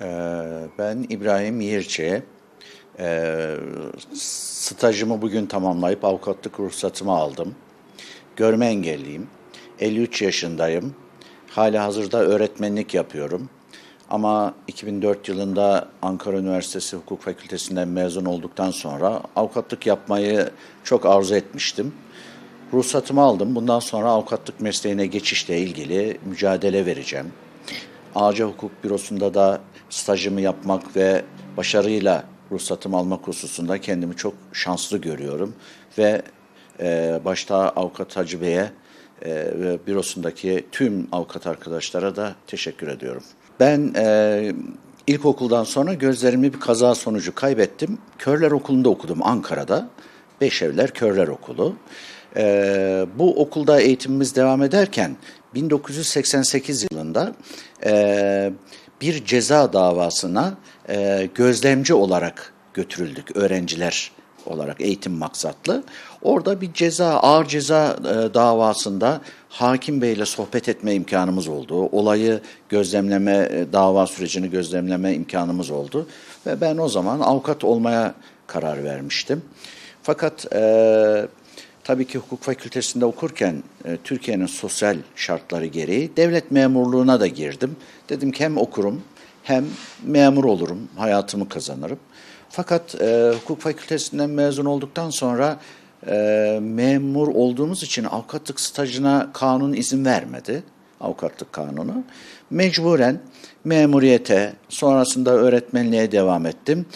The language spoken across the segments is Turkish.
Ee, Ben İbrahim Yirçi. Ee, Stajımı bugün tamamlayıp avukatlık ruhsatımı aldım. Görme engelliyim. 53 yaşındayım. Hala hazırda öğretmenlik yapıyorum. Ama 2004 yılında Ankara Üniversitesi Hukuk Fakültesinden mezun olduktan sonra avukatlık yapmayı çok arzu etmiştim. Ruhsatımı aldım. Bundan sonra avukatlık mesleğine geçişle ilgili mücadele vereceğim. Ağaca Hukuk Bürosu'nda da stajımı yapmak ve başarıyla ruhsatımı almak hususunda kendimi çok şanslı görüyorum. Ve e, başta Avukat Hacı Bey'e e, ve bürosundaki tüm avukat arkadaşlara da teşekkür ediyorum. Ben e, ilkokuldan sonra gözlerimi bir kaza sonucu kaybettim. Körler Okulu'nda okudum Ankara'da. Beşevler Körler Okulu. Ee, bu okulda eğitimimiz devam ederken 1988 yılında e, bir ceza davasına e, gözlemci olarak götürüldük öğrenciler olarak eğitim maksatlı. Orada bir ceza, ağır ceza e, davasında hakim beyle sohbet etme imkanımız oldu. Olayı gözlemleme, e, dava sürecini gözlemleme imkanımız oldu. Ve ben o zaman avukat olmaya karar vermiştim. Fakat e, tabii ki hukuk fakültesinde okurken e, Türkiye'nin sosyal şartları gereği devlet memurluğuna da girdim. Dedim ki hem okurum hem memur olurum, hayatımı kazanırım. Fakat e, hukuk fakültesinden mezun olduktan sonra e, memur olduğumuz için avukatlık stajına kanun izin vermedi. Avukatlık kanunu. Mecburen memuriyete, sonrasında öğretmenliğe devam ettim.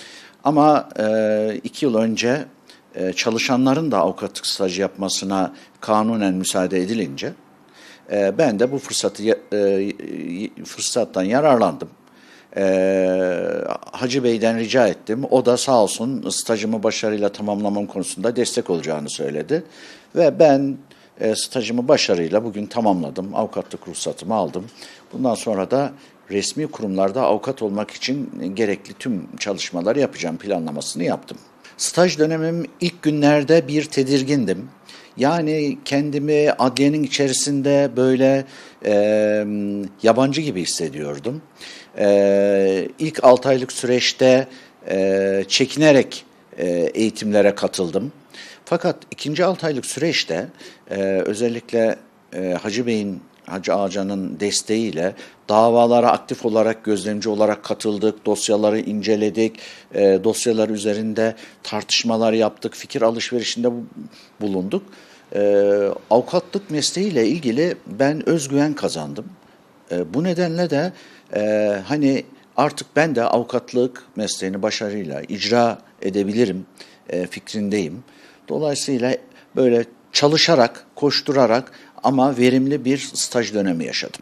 Ama e, iki yıl önce e, çalışanların da avukatlık stajı yapmasına kanunen müsaade edilince e, ben de bu fırsatı e, fırsattan yararlandım. E, Hacı Bey'den rica ettim. O da sağ olsun stajımı başarıyla tamamlamam konusunda destek olacağını söyledi. Ve ben stajımı başarıyla bugün tamamladım. Avukatlık ruhsatımı aldım. Bundan sonra da resmi kurumlarda avukat olmak için gerekli tüm çalışmaları yapacağım. Planlamasını yaptım. Staj dönemim ilk günlerde bir tedirgindim. Yani kendimi adliyenin içerisinde böyle e, yabancı gibi hissediyordum. E, ilk 6 aylık süreçte e, çekinerek e, eğitimlere katıldım. Fakat ikinci 6 aylık süreçte e, özellikle e, Hacı Bey'in Hacı Ağcan'ın desteğiyle davalara aktif olarak gözlemci olarak katıldık, dosyaları inceledik, e, dosyalar üzerinde tartışmalar yaptık, fikir alışverişinde bu- bulunduk. E, avukatlık mesleğiyle ilgili ben özgüven kazandım. E, bu nedenle de e, hani artık ben de avukatlık mesleğini başarıyla icra edebilirim e, fikrindeyim. Dolayısıyla böyle çalışarak, koşturarak ama verimli bir staj dönemi yaşadım.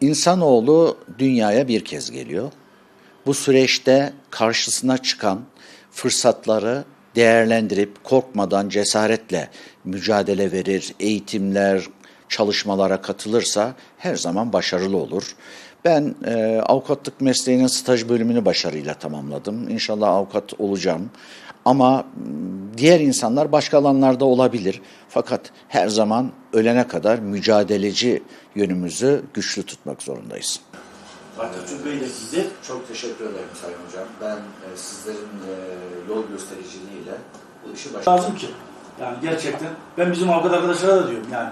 İnsanoğlu dünyaya bir kez geliyor. Bu süreçte karşısına çıkan fırsatları değerlendirip korkmadan cesaretle mücadele verir, eğitimler, çalışmalara katılırsa her zaman başarılı olur. Ben e, avukatlık mesleğinin staj bölümünü başarıyla tamamladım. İnşallah avukat olacağım. Ama m, diğer insanlar başka alanlarda olabilir. Fakat her zaman ölene kadar mücadeleci yönümüzü güçlü tutmak zorundayız. Atatürk Bey de sizi Çok teşekkür ederim Sayın Hocam. Ben e, sizlerin e, yol göstericiliğiyle bu işi lazım ki. Yani gerçekten ben bizim avukat arkadaşlara da diyorum yani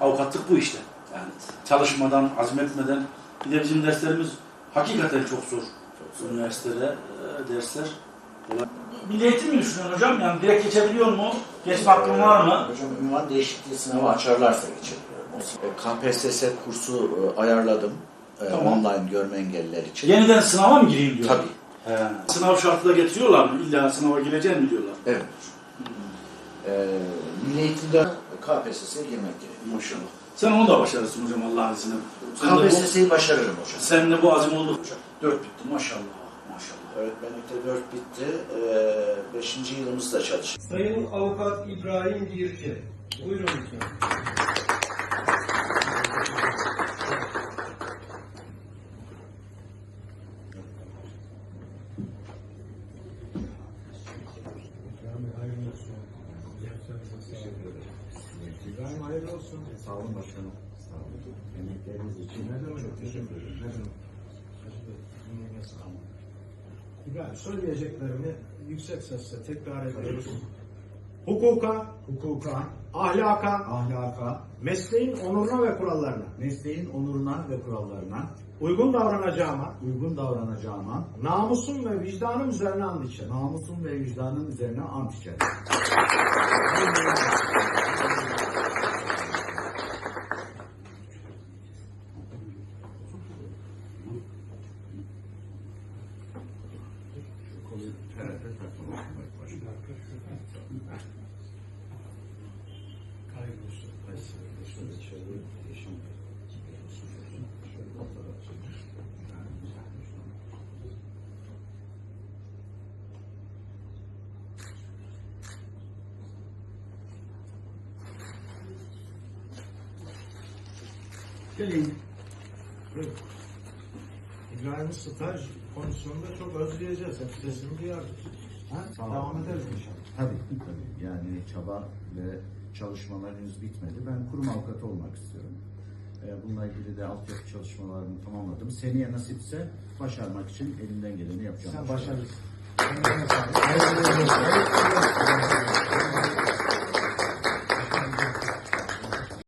avukatlık bu işte. Yani çalışmadan, azmetmeden bir de bizim derslerimiz hakikaten çok zor. Üniversitede e, dersler. Milli eğitim mi düşünüyorsun hocam? Yani direkt geçebiliyor mu? Geçme hakkın var mı? Hocam ünvan değişikliği sınavı açarlarsa geçebiliyorum. O- KPSS kursu e, ayarladım. E, Tamam. Online görme engelliler için. Yeniden sınava mı gireyim diyor? Tabii. He. Sınav şartıyla getiriyorlar mı? İlla sınava gireceksin mi diyorlar? Evet. E, Milli Eğitim'de KPSS'ye girmek gerekiyor. Maşallah. Sen onu da başarırsın hocam Allah'ın izniyle. KPSS'yi başarırım hocam. Sen de bu azim oldu hocam. Dört bitti maşallah. Öğretmenlikte 4 bitti. E, 5. yılımızda çalıştık. Sayın Avukat İbrahim Girci. Buyurun lütfen. İbrahim hayırlı olsun. Sağ olun başkanım. Sağ olun. Emekleriniz için. Ne demek? Teşekkür ederim. Ne demek? İbrahim söyleyeceklerini yüksek sesle tekrar ediyoruz. Hukuka, hukuka, ahlaka, ahlaka, mesleğin onuruna ve kurallarına mesleğin onuruna ve kurallarına uygun davranacağıma, uygun davranacağıma, namusum ve vicdanım üzerine and içerim. namusum ve vicdanım üzerine ant içerim. Gelin. İbrahim'i staj konusunda çok özleyeceğiz. Hep sesini duyardık. Ha? Tamam. Devam ederiz inşallah. Tabii, tabii. Yani çaba ve çalışmalar henüz bitmedi. Ben kurum avukatı olmak istiyorum. Ee, Bununla ilgili de altyapı çalışmalarını tamamladım. Seneye nasipse başarmak için elimden geleni yapacağım. Sen başarılısın.